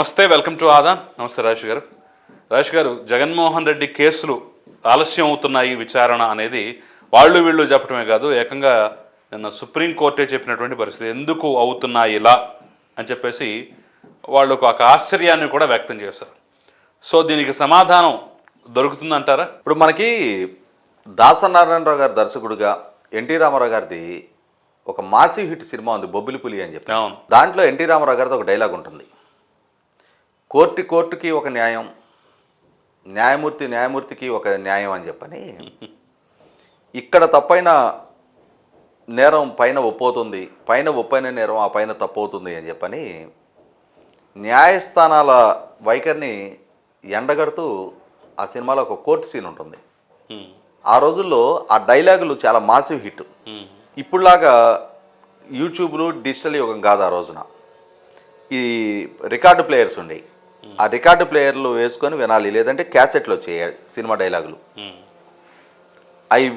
నమస్తే welcome to ఆదా నమస్తే రాజేష్ గారు. రాజేష్ గారు జగన్మోహన్ రెడ్డి కేసులు ఆలస్యం అవుతున్నాయి విచారణ అనేది వాళ్ళు వీళ్ళు చెప్పడమే కాదు ఏకంగా నిన్న సుప్రీంకోర్టే చెప్పినటువంటి పరిస్థితి. ఎందుకు అవుతున్నాయి ఇలా అని చెప్పేసి వాళ్ళు ఒక ఆశ్చర్యాన్ని కూడా వ్యక్తం చేశారు. సో దీనికి సమాధానం దొరుకుతుందంటారా? ఇప్పుడు మనకి దాసనారాయణరావు గారి దర్శకుడుగా ఎన్టీ రామారావు గారిది ఒక మాసివ్ హిట్ సినిమా ఉంది బొబ్బిలి పులి అని చెప్పి. దాంట్లో ఎన్టీ రామారావు గారిది ఒక డైలాగ్ ఉంటుంది. కోర్టు కోర్టుకి ఒక న్యాయం న్యాయమూర్తి న్యాయమూర్తికి ఒక న్యాయం అని చెప్పని ఇక్కడ తప్పైన నేరం పైన ఒప్పవుతుంది పైన ఒప్పైన నేరం ఆ పైన తప్పవుతుంది అని చెప్పని న్యాయస్థానాల వైఖరిని ఎండగడుతూ ఆ సినిమాలో ఒక కోర్టు సీన్ ఉంటుంది. ఆ రోజుల్లో ఆ డైలాగులు చాలా మాసివ్ హిట్. ఇప్పుడులాగా యూట్యూబ్లు డిజిటల్ యుగం కాదు ఆ రోజున. ఈ రికార్డు ప్లేయర్స్ ఉండేవి ఆ రికార్డు ప్లేయర్లు వేసుకొని వినాలి లేదంటే క్యాసెట్లు వచ్చేయాలి సినిమా డైలాగులు. అవి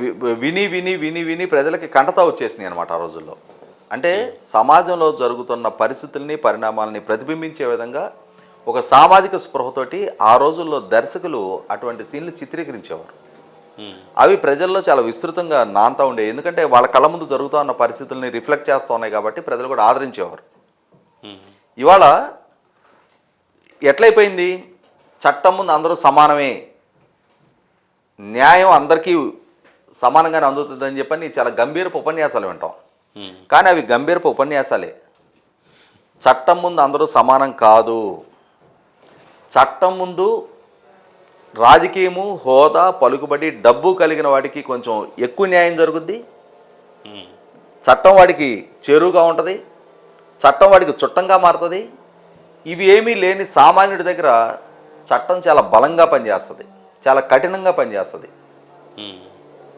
విని విని విని విని ప్రజలకి కంటతా వచ్చేసినాయి అనమాట ఆ రోజుల్లో. అంటే సమాజంలో జరుగుతున్న పరిస్థితుల్ని పరిణామాలని ప్రతిబింబించే విధంగా ఒక సామాజిక స్పృహతోటి ఆ రోజుల్లో దర్శకులు అటువంటి సీన్లు చిత్రీకరించేవారు. అవి ప్రజల్లో చాలా విస్తృతంగా నాంతా ఉండే ఎందుకంటే వాళ్ళ కళ్ళ ముందు జరుగుతూ ఉన్న పరిస్థితుల్ని రిఫ్లెక్ట్ చేస్తూ ఉన్నాయి కాబట్టి ప్రజలు కూడా ఆదరించేవారు. ఇవాళ ఎట్లయిపోయింది? చట్టం ముందు అందరూ సమానమే. న్యాయం అందరికీ సమానంగానే అందుతుందని చెప్పని చాలా గంభీరపు ఉపన్యాసాలు వింటాం. కానీ అవి గంభీరపు ఉపన్యాసాలే. చట్టం ముందు అందరూ సమానం కాదు. చట్టం ముందు రాజకీయము హోదా పలుకుబడి డబ్బు కలిగిన వాడికి కొంచెం ఎక్కువ న్యాయం జరుగుద్ది. చట్టం వాడికి చేరువుగా ఉంటుంది. చట్టం వాడికి చుట్టంగా మారుతుంది. ఇవి ఏమీ లేని సామాన్యుడి దగ్గర చట్టం చాలా బలంగా పనిచేస్తుంది. చాలా కఠినంగా పనిచేస్తుంది.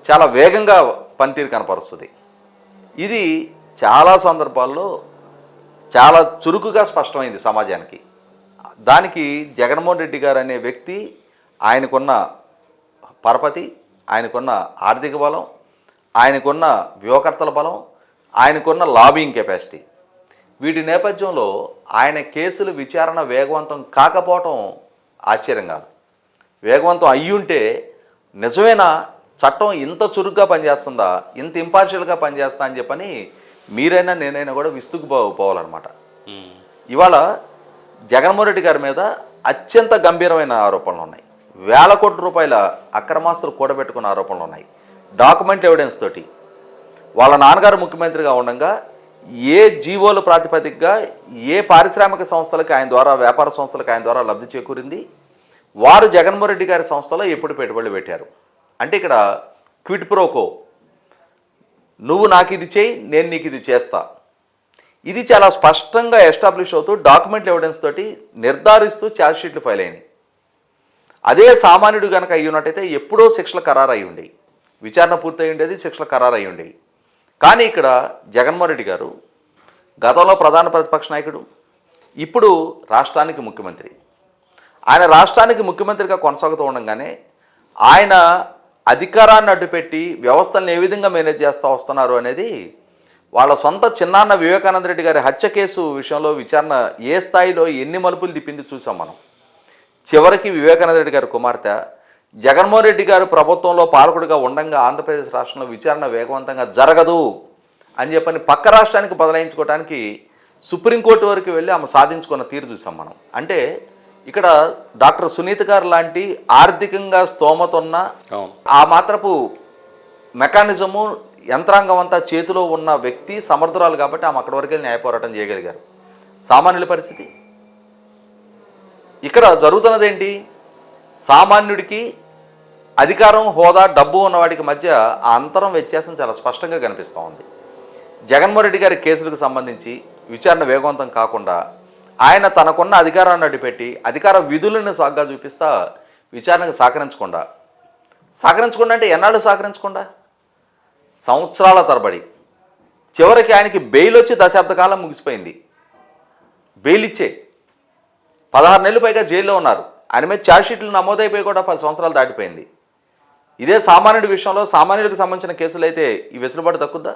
చాలా వేగంగా పనితీరు కనపరుస్తుంది. ఇది చాలా సందర్భాల్లో చాలా చురుకుగా స్పష్టమైంది సమాజానికి. దానికి జగన్మోహన్ రెడ్డి గారు అనే వ్యక్తి ఆయనకున్న పరపతి ఆయనకున్న ఆర్థిక బలం ఆయనకున్న వ్యూహకర్తల బలం ఆయనకున్న లాబింగ్ కెపాసిటీ. వీటి నేపథ్యంలో ఆయన కేసులు విచారణ వేగవంతం కాకపోవటం ఆశ్చర్యం కాదు. వేగవంతం అయ్యుంటే నిజమేనా? చట్టం ఇంత చురుగ్గా పనిచేస్తుందా? ఇంత ఇంపార్షియల్గా పనిచేస్తా అని చెప్పని మీరైనా నేనైనా కూడా విస్తుకుపో పోవాలన్నమాట. ఉమ్, ఇవాళ జగన్మోహన్ రెడ్డి గారి మీద అత్యంత గంభీరమైన ఆరోపణలు ఉన్నాయి. వేల కోట్ల రూపాయల అక్రమాస్తులు కూడబెట్టుకున్న ఆరోపణలు ఉన్నాయి. డాక్యుమెంట్ ఎవిడెన్స్ తోటి. వాళ్ళ నాన్నగారు ముఖ్యమంత్రిగా ఉండగా ఏ జీవోల ప్రాతిపదికగా ఏ పారిశ్రామిక సంస్థలకు ఆయన ద్వారా వ్యాపార సంస్థలకు ఆయన ద్వారా లబ్ధి చేకూరింది? వారు జగన్మోహన్ రెడ్డి గారి సంస్థలో ఎప్పుడు పెట్టుబడులు పెట్టారు? అంటే ఇక్కడ క్విట్ ప్రోకో నువ్వు నాకు ఇది చేయి నేను నీకు ఇది చేస్తా. ఇది చాలా స్పష్టంగా ఎస్టాబ్లిష్ అవుతూ డాక్యుమెంట్ ఎవిడెన్స్ తోటి నిర్ధారిస్తూ ఛార్జ్ షీట్లు ఫైల్ అయినాయి. అదే సామాన్యుడు కనుక అయ్యి ఉన్నట్టయితే ఎప్పుడో శిక్షల ఖరారు అయి ఉండేవి. విచారణ పూర్తయి ఉండేది శిక్షల ఖరారు అయి ఉండేవి. కానీ ఇక్కడ జగన్మోహన్ రెడ్డి గారు గతంలో ప్రధాన ప్రతిపక్ష నాయకుడు ఇప్పుడు రాష్ట్రానికి ముఖ్యమంత్రి. ఆయన రాష్ట్రానికి ముఖ్యమంత్రిగా కొనసాగుతూ ఉండగానే ఆయన అధికారాన్ని అడ్డుపెట్టి వ్యవస్థలను ఏ విధంగా మేనేజ్ చేస్తూ వస్తున్నారు అనేది వాళ్ళ సొంత చిన్నాన్న వివేకానంద రెడ్డి గారి హత్య కేసు విషయంలో విచారణ ఏ స్థాయిలో ఎన్ని మలుపులు తిప్పింది చూసాం మనం. చివరికి వివేకానంద రెడ్డి గారి కుమార్తె జగన్మోహన్ రెడ్డి గారు ప్రభుత్వంలో పాలకుడిగా ఉండంగా ఆంధ్రప్రదేశ్ రాష్ట్రంలో విచారణ వేగవంతంగా జరగదు అని చెప్పని పక్క రాష్ట్రానికి బదలాయించుకోవడానికి సుప్రీంకోర్టు వరకు వెళ్ళి ఆమె సాధించుకున్న తీరు చూసాం మనం. అంటే ఇక్కడ డాక్టర్ సునీత గారు లాంటి ఆర్థికంగా స్తోమత ఉన్న ఆ మాత్రపు మెకానిజము యంత్రాంగం అంతా చేతిలో ఉన్న వ్యక్తి సమర్థురాలు కాబట్టి ఆమె అక్కడి వరకు వెళ్ళి న్యాయ పోరాటం చేయగలిగారు. సామాన్యుల పరిస్థితి? ఇక్కడ జరుగుతున్నది ఏంటి సామాన్యుడికి అధికారం హోదా డబ్బు ఉన్నవాడికి మధ్య ఆ అంతరం వ్యత్యాసం చాలా స్పష్టంగా కనిపిస్తూ ఉంది. జగన్మోహన్ రెడ్డి గారి కేసులకు సంబంధించి విచారణ వేగవంతం కాకుండా ఆయన తనకున్న అధికారాన్ని అడ్డుపెట్టి అధికార విధులను సాగ్గా చూపిస్తా విచారణకు సహకరించకుండా. సహకరించకుండా అంటే ఎన్నాళ్ళు సహకరించకుండా? సంవత్సరాల తరబడి. చివరికి ఆయనకి బెయిల్ వచ్చి దశాబ్ద కాలం ముగిసిపోయింది. బెయిల్ ఇచ్చే. పదహారు నెలలు పైగా జైల్లో ఉన్నారు. ఆయన మీద ఛార్జ్షీట్లు నమోదైపోయి కూడా పది సంవత్సరాలు దాటిపోయింది. ఇదే సామాన్యుడి విషయంలో సామాన్యుడికి సంబంధించిన కేసులు అయితే ఈ వెసులుబాటు తక్కుద్దా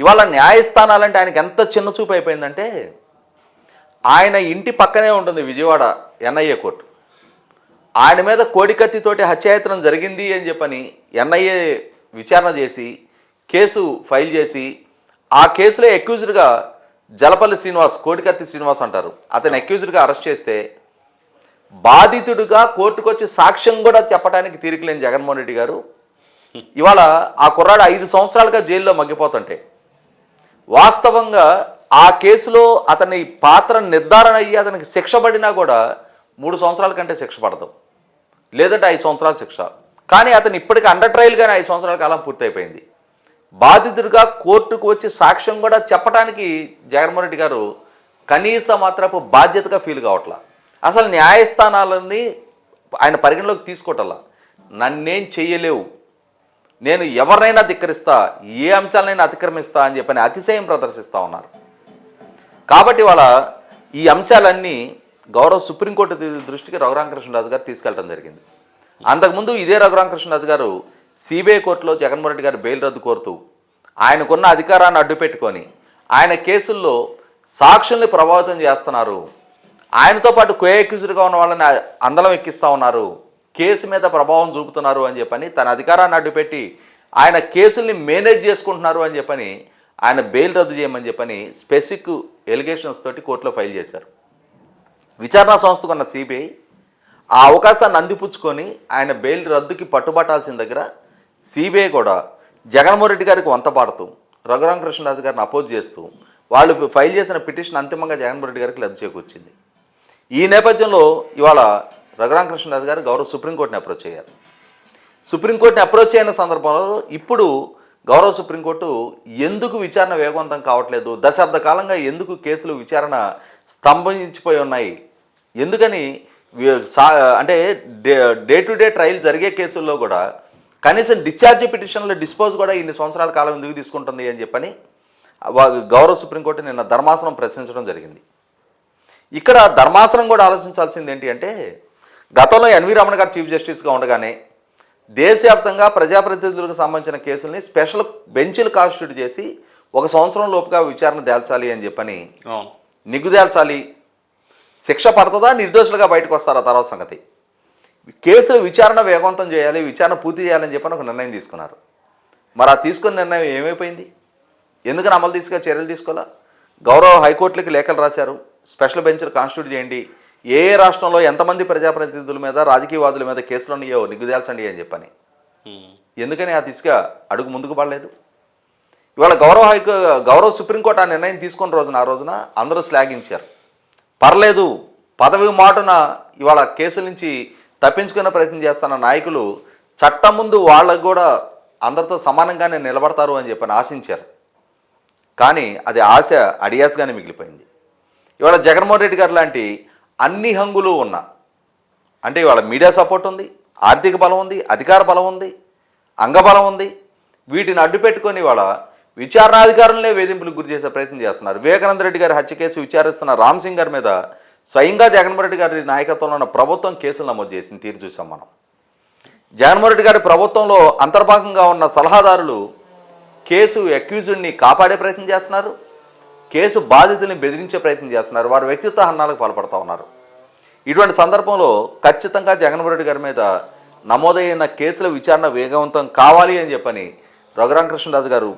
ఇవాళ న్యాయస్థానాలంటే ఆయనకి ఎంత చిన్న చూపు అయిపోయిందంటే ఆయన ఇంటి పక్కనే ఉంటుంది విజయవాడ ఎన్ఐఏ కోర్టు. ఆయన మీద కోడికత్తితోటి హత్యాయత్నం జరిగింది అని చెప్పని ఎన్ఐఏ విచారణ చేసి కేసు ఫైల్ చేసి ఆ కేసులో అక్యూజ్డ్గా జలపల్లి శ్రీనివాస్ కోడికత్తి శ్రీనివాస్ అంటారు. అతను అక్యూజ్డ్గా అరెస్ట్ చేస్తే బాధితుడిగా కోర్టుకొచ్చి సాక్ష్యం కూడా చెప్పడానికి తీరికలేని జగన్మోహన్ రెడ్డి గారు ఇవాళ ఆ కుర్రాడు ఐదు సంవత్సరాలుగా జైల్లో మగ్గిపోతుంటే వాస్తవంగా ఆ కేసులో అతని పాత్ర నిర్ధారణ అయ్యి అతనికి శిక్ష పడినా కూడా మూడు సంవత్సరాల కంటే శిక్ష పడదు. లేదంటే ఐదు సంవత్సరాల శిక్ష. కానీ అతను ఇప్పటికీ అండర్ ట్రయల్గానే ఐదు సంవత్సరాల కాలం పూర్తయిపోయింది. బాధితుడిగా కోర్టుకు వచ్చి సాక్ష్యం కూడా చెప్పడానికి జగన్మోహన్ రెడ్డి గారు కనీస మాత్రపు బాధ్యతగా ఫీల్ కావట్లా. అసలు న్యాయస్థానాలని ఆయన పరిగణలోకి తీసుకోవటల్లా నన్నేం చేయలేవు నేను ఎవరినైనా ధిక్కరిస్తా ఏ అంశాలనైనా అతిక్రమిస్తా అని చెప్పని అతిశయం ప్రదర్శిస్తూ ఉన్నారు. కాబట్టి వాళ్ళ ఈ అంశాలన్నీ గౌరవ సుప్రీంకోర్టు దృష్టికి రఘురామకృష్ణరాజు గారు తీసుకెళ్ళడం జరిగింది. అంతకుముందు ఇదే రఘురామకృష్ణరాజు గారు సిబిఐ కోర్టులో జగన్మోహన్ రెడ్డి గారు బెయిల్ రద్దు కోరుతూ ఆయనకున్న అధికారాన్ని అడ్డుపెట్టుకొని ఆయన కేసుల్లో సాక్షుల్ని ప్రభావితం చేస్తున్నారు. ఆయనతో పాటు కో అక్యూజ్డ్గా ఉన్న వాళ్ళని అందలం ఎక్కిస్తూ ఉన్నారు. కేసు మీద ప్రభావం చూపుతున్నారు అని చెప్పని తన అధికారాన్ని అడ్డుపెట్టి ఆయన కేసుల్ని మేనేజ్ చేసుకుంటున్నారు అని చెప్పని ఆయన బెయిల్ రద్దు చేయమని చెప్పని స్పెసిఫిక్ ఎలిగేషన్స్ తోటి కోర్టులో ఫైల్ చేశారు. విచారణ సంస్థకు ఉన్న సిబిఐ ఆ అవకాశాన్ని అందిపుచ్చుకొని ఆయన బెయిల్ రద్దుకి పట్టుబట్టాల్సిన దగ్గర సిబిఐ కూడా జగన్మోహన్ రెడ్డి గారికి వంత పాడుతూ రఘురామకృష్ణరాజు గారిని అపోజ్ చేస్తూ వాళ్ళు ఫైల్ చేసిన పిటిషన్ అంతిమంగా జగన్మోహన్ రెడ్డి గారికి రద్దు చేకూర్చింది. ఈ నేపథ్యంలో ఇవాళ రఘురామకృష్ణరాజు గారు గౌరవ సుప్రీంకోర్టుని అప్రోచ్ అయ్యారు. సుప్రీంకోర్టుని అప్రోచ్ అయిన సందర్భంలో ఇప్పుడు గౌరవ సుప్రీంకోర్టు ఎందుకు విచారణ వేగవంతం కావట్లేదు? దశాబ్ద కాలంగా ఎందుకు కేసులు విచారణ స్తంభించిపోయి ఉన్నాయి? ఎందుకని సా- అంటే day day to day trial జరిగే కేసుల్లో కూడా కనీసం డిశ్చార్జ్ పిటిషన్ల డిస్పోజ్ కూడా ఇన్ని సంవత్సరాల కాలం ఎందుకు తీసుకుంటుంది అని చెప్పని వా- గౌరవ సుప్రీంకోర్టు నిన్న ధర్మాసనం ప్రశ్నించడం జరిగింది. ఇక్కడ ధర్మాసనం కూడా ఆలోచించాల్సింది ఏంటి అంటే గతంలో ఎన్వి రమణ గారు చీఫ్ జస్టిస్గా ఉండగానే దేశవ్యాప్తంగా ప్రజాప్రతినిధులకు సంబంధించిన కేసుల్ని స్పెషల్ బెంచ్లు కాన్స్టిట్యూట్ చేసి ఒక సంవత్సరం లోపుగా విచారణ తేల్చాలి అని చెప్పని అవును నిగ్గు తేల్చాలి. శిక్ష పడుతుందా? నిర్దోషులుగా బయటకు వస్తారా? తర్వాత సంగతి. కేసుల విచారణ వేగవంతం చేయాలి విచారణ పూర్తి చేయాలని చెప్పని ఒక నిర్ణయం తీసుకున్నారు. మరి ఆ తీసుకున్న నిర్ణయం ఏమైపోయింది? ఎందుకని అమలు తీసుకుని చర్యలు తీసుకోవాలా? గౌరవ హైకోర్టులకి లేఖలు రాశారు. స్పెషల్ బెంచ్లు కాన్స్టిట్యూట్ చేయండి. ఏ ఏ రాష్ట్రంలో ఎంతమంది ప్రజాప్రతినిధుల మీద రాజకీయవాదుల మీద కేసులు ఉన్నాయో నిగ్గుదేల్చండి అని చెప్పని. ఎందుకని ఆ దిశగా అడుగు ముందుకు పడలేదు. ఇవాళ గౌరవ హైకో గౌరవ సుప్రీంకోర్టు ఆ నిర్ణయం తీసుకున్న రోజున ఆ రోజున అందరూ శ్లాఘించారు. పర్లేదు పదవి మాటున ఇవాళ కేసుల నుంచి తప్పించుకునే ప్రయత్నం చేస్తున్న నాయకులు చట్టం ముందు వాళ్ళకు కూడా అందరితో సమానంగానే నిలబడతారు అని చెప్పని ఆశించారు. కానీ అది ఆశ అడియాస్గానే మిగిలిపోయింది. ఇవాళ జగన్మోహన్ రెడ్డి గారు లాంటి అన్ని హంగులు ఉన్న అంటే ఇవాళ మీడియా సపోర్ట్ ఉంది ఆర్థిక బలం ఉంది అధికార బలం ఉంది అంగబలం ఉంది వీటిని అడ్డుపెట్టుకొని ఇవాళ విచారణాధికారులనే వేధింపులకు గురి చేసే ప్రయత్నం చేస్తున్నారు. వివేకానంద రెడ్డి గారి హత్య కేసు విచారిస్తున్న రామ్ సింగ్ గారి మీద స్వయంగా జగన్మోహన్ రెడ్డి గారి నాయకత్వంలో ఉన్న ప్రభుత్వం కేసులు నమోదు చేసింది తీరు చూసాం మనం. జగన్మోహన్ రెడ్డి గారి ప్రభుత్వంలో అంతర్భాగంగా ఉన్న సలహాదారులు కేసు అక్యూజ్డ్ని కాపాడే ప్రయత్నం చేస్తున్నారు. కేసు బాధితుల్ని బెదిరించే ప్రయత్నం చేస్తున్నారు. వారు వ్యక్తిత్వ హన్నాలకు పాల్పడుతూ ఉన్నారు. ఇటువంటి సందర్భంలో ఖచ్చితంగా జగన్మోహన్ రెడ్డి గారి మీద నమోదైన కేసుల విచారణ వేగవంతం కావాలి అని చెప్పని రఘురామకృష్ణరాజు గారు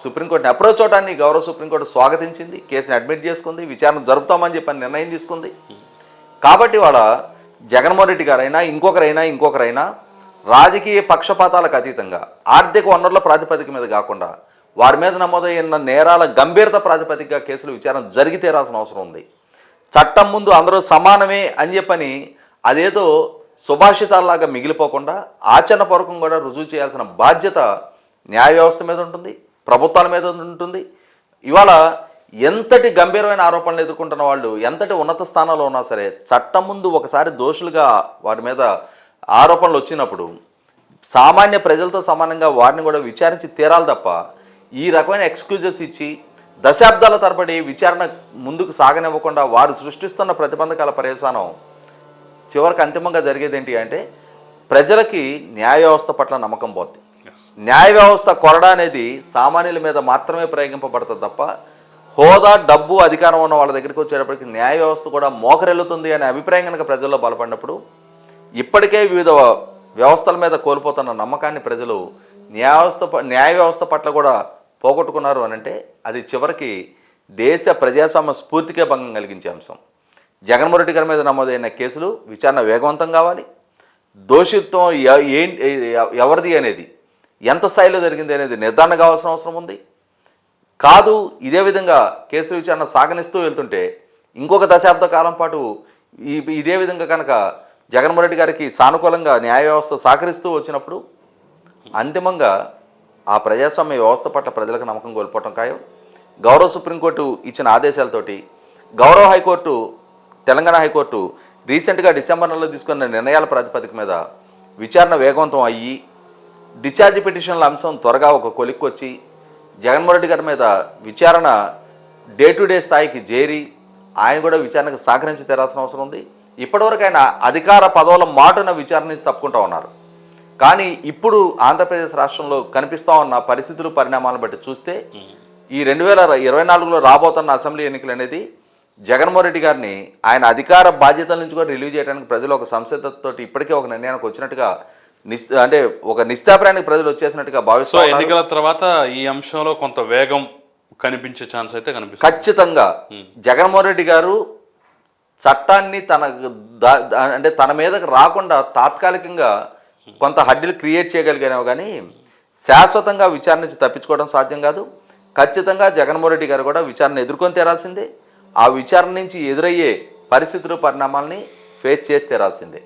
సుప్రీంకోర్టుని అప్రోచ్ అవడాన్ని గౌరవ సుప్రీంకోర్టు స్వాగతించింది. కేసుని అడ్మిట్ చేసుకుంది. విచారణ జరుపుతామని చెప్పని నిర్ణయం తీసుకుంది. కాబట్టి వాళ్ళ జగన్మోహన్ రెడ్డి గారైనా ఇంకొకరైనా ఇంకొకరైనా రాజకీయ పక్షపాతాలకు అతీతంగా ఆర్థిక వనరుల ప్రాతిపదిక మీద కాకుండా వారి మీద నమోదైన నేరాల గంభీరత ప్రాతిపదికగా కేసులు విచారణ జరిగితే తీరాల్సిన అవసరం ఉంది. చట్టం ముందు అందరూ సమానమే అని చెప్పని అదేదో సుభాషితాల్లాగా మిగిలిపోకుండా ఆచరణపూర్వకం కూడా రుజువు చేయాల్సిన బాధ్యత న్యాయ వ్యవస్థ మీద ఉంటుంది ప్రభుత్వాల మీద ఉంటుంది. ఇవాళ ఎంతటి గంభీరమైన ఆరోపణలు ఎదుర్కొంటున్న వాళ్ళు ఎంతటి ఉన్నత స్థానంలో ఉన్నా సరే చట్టం ముందు ఒకసారి దోషులుగా వారి మీద ఆరోపణలు వచ్చినప్పుడు సామాన్య ప్రజలతో సమానంగా వారిని కూడా విచారించి తీరాలి తప్ప ఈ రకమైన ఎక్స్క్యూజెస్ ఇచ్చి దశాబ్దాల తరబడి విచారణ ముందుకు సాగనివ్వకుండా వారు సృష్టిస్తున్న ప్రతిబంధకాల పర్యవసానం చివరికి అంతిమంగా జరిగేది ఏంటి అంటే ప్రజలకి న్యాయ వ్యవస్థ పట్ల నమ్మకం పోద్ది. న్యాయ వ్యవస్థ కొరడ అనేది సామాన్యుల మీద మాత్రమే ప్రయోగింపబడుతుంది తప్ప హోదా డబ్బు అధికారం ఉన్న వాళ్ళ దగ్గరికి వచ్చేటప్పటికి న్యాయ వ్యవస్థ కూడా మోకరెళ్తుంది అనే అభిప్రాయం కనుక ప్రజల్లో బలపడినప్పుడు ఇప్పటికే వివిధ వ్యవస్థల మీద కోల్పోతున్న నమ్మకాన్ని ప్రజలు న్యాయ వ్యవస్థ న్యాయ వ్యవస్థ పట్ల కూడా పోగొట్టుకున్నారు అని అంటే అది చివరికి దేశ ప్రజాస్వామ్య స్ఫూర్తికే భంగం కలిగించే అంశం. జగన్మోహన్ రెడ్డి గారి మీద నమోదైన కేసులు విచారణ వేగవంతం కావాలి. దోషిత్వం ఏంటి ఎవరిది అనేది ఎంత స్థాయిలో జరిగింది అనేది నిర్ధారణ కావాల్సిన అవసరం ఉంది. కాదు ఇదే విధంగా కేసుల విచారణ సాగనిస్తూ వెళ్తుంటే ఇంకొక దశాబ్ద కాలం పాటు ఈ ఇదే విధంగా కనుక జగన్మోహన్ రెడ్డి గారికి సానుకూలంగా న్యాయ వ్యవస్థ సహకరిస్తూ వచ్చినప్పుడు అంతిమంగా ఆ ప్రజాస్వామ్య వ్యవస్థ పట్ల ప్రజలకు నమ్మకం కోల్పోవటం ఖాయం. గౌరవ సుప్రీంకోర్టు ఇచ్చిన ఆదేశాలతోటి గౌరవ high court Telangana high court రీసెంట్గా డిసెంబర్ నెలలో తీసుకున్న నిర్ణయాల ప్రాతిపదిక మీద విచారణ వేగవంతం అయ్యి డిశ్చార్జ్ పిటిషన్ల అంశం త్వరగా ఒక కొలిక్కొచ్చి జగన్మోహన్ రెడ్డి గారి మీద విచారణ డే టు డే స్థాయికి చేరి ఆయన కూడా విచారణకు సహకరించి తెరాల్సిన అవసరం ఉంది. ఇప్పటివరకు ఆయన అధికార పదవుల మాటున విచారణ నుంచి తప్పుకుంటా ఉన్నారు. కానీ ఇప్పుడు ఆంధ్రప్రదేశ్ రాష్ట్రంలో కనిపిస్తూ ఉన్న పరిస్థితులు పరిణామాలను బట్టి చూస్తే ఈ రెండు వేల ఇరవై నాలుగులో రాబోతున్న అసెంబ్లీ ఎన్నికలు అనేది జగన్మోహన్ రెడ్డి గారిని ఆయన అధికార బాధ్యతల నుంచి కూడా రిలీవ్ చేయడానికి ప్రజలు ఒక సంసిద్ధతతో ఇప్పటికే ఒక నిర్ణయానికి వచ్చినట్టుగా నిస్ అంటే ఒక నిస్తాపరానికి ప్రజలు వచ్చేసినట్టుగా భావిస్తూ. ఎన్నికల తర్వాత ఈ అంశంలో కొంత వేగం కనిపించే ఛాన్స్ అయితే కనిపిస్తుంది ఖచ్చితంగా జగన్మోహన్ రెడ్డి గారు చట్టాన్ని తన అంటే తన మీదకి రాకుండా తాత్కాలికంగా కొంత హడ్డీలు క్రియేట్ చేయగలిగానేమో కానీ శాశ్వతంగా విచారణ నుంచి తప్పించుకోవడం సాధ్యం కాదు. ఖచ్చితంగా జగన్మోహన్ రెడ్డి గారు కూడా విచారణ ఎదుర్కొని తీరాల్సిందే. ఆ విచారణ నుంచి ఎదురయ్యే పరిస్థితులు పరిణామాలని ఫేస్ చేసి తీరాల్సిందే.